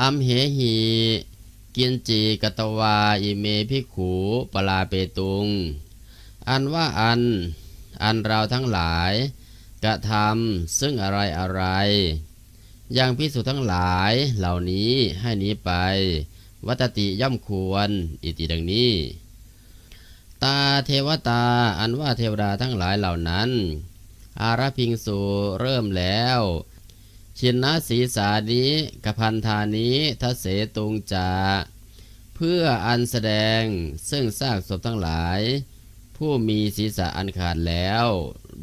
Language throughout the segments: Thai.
อัมเหหีกินจีกตวาอิเมพิขูปลาเปตุง อันว่าอัน อันเราทั้งหลายกระทำซึ่งอะไรอะไรยังพิสุทั้งหลายเหล่านี้ให้หนีไป วัตติย่อมควร อิติดังนี้ ตาเทวตาอันว่าเทวดาทั้งหลายเหล่านั้น อารพิงสูเริ่มแล้ว ชินนาสีสานี้กพันธานี้ทัเสตุงจาเพื่ออันแสดงซึ่งซากศพทั้งหลาย ผู้มีศีรษะอันขาดแล้ว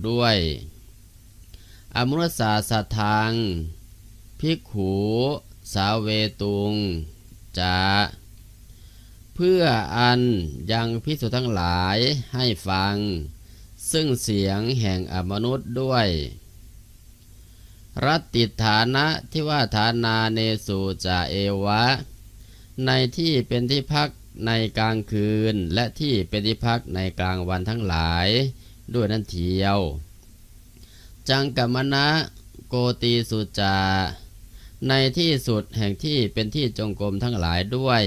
ด้วย อมุรสาสัทธังพิกขูสาเวตุงจาเพื่ออันยังพิสุทั้งหลายให้ฟัง ซึ่งเสียงแห่งอมนุษย์ด้วย รัตติฐานะที่ว่าฐานาเนสุจาเอวะ ในที่เป็นที่พักในกลางคืน และที่เป็นที่พักในกลางวันทั้งหลาย ด้วยนั่นเทียว จังกมณะโกตีสุจา ในที่สุดแห่งที่เป็นที่จงกรมทั้งหลายด้วย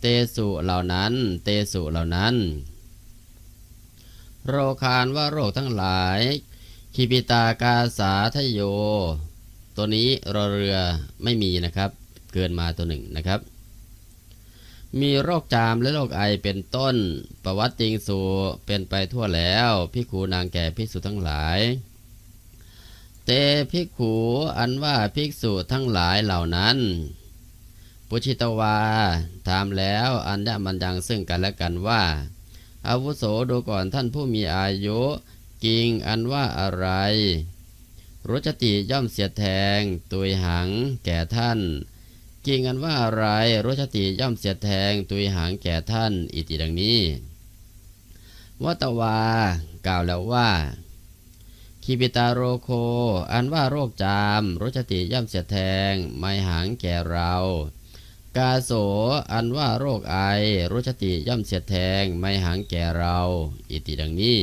เตสุเหล่านั้น เตสุเหล่านั้น โรคานว่าโรคทั้งหลาย คิปิตากาสาทโย ตัวนี้รอเรือไม่มีนะครับ เกินมาตัวหนึ่งนะครับ มีโรคจามและโรคไอเป็นต้น ประวัติจริงสูเป็นไปทั่วแล้วพิขูนางแก่ภิกษุทั้งหลาย เตภิกขูอันว่าภิกษุทั้งหลายเหล่านั้น ปุชิตวาถามแล้วอันยะมันยังซึ่งกันและกันว่าอาวุโสดูก่อนท่านผู้มีอายุ กิงอันว่าอะไรรุจติย่อมเสียแทง ตุยหัง แก่ท่านกิงอันว่าอะไรรุจติย่อมเสียแทง ตุยหังแก่ท่าน อิติดังนี้วัตวา กล่าวแล้วว่าคีปิตาโรโค อันว่าโรคจามรุจติย่อมเสียแทง ไม่หังแก่เรา กาโส อันว่าโรคไอรุชติย่อมเสียแทง ไม่หังแก่เรา อิติดังนี้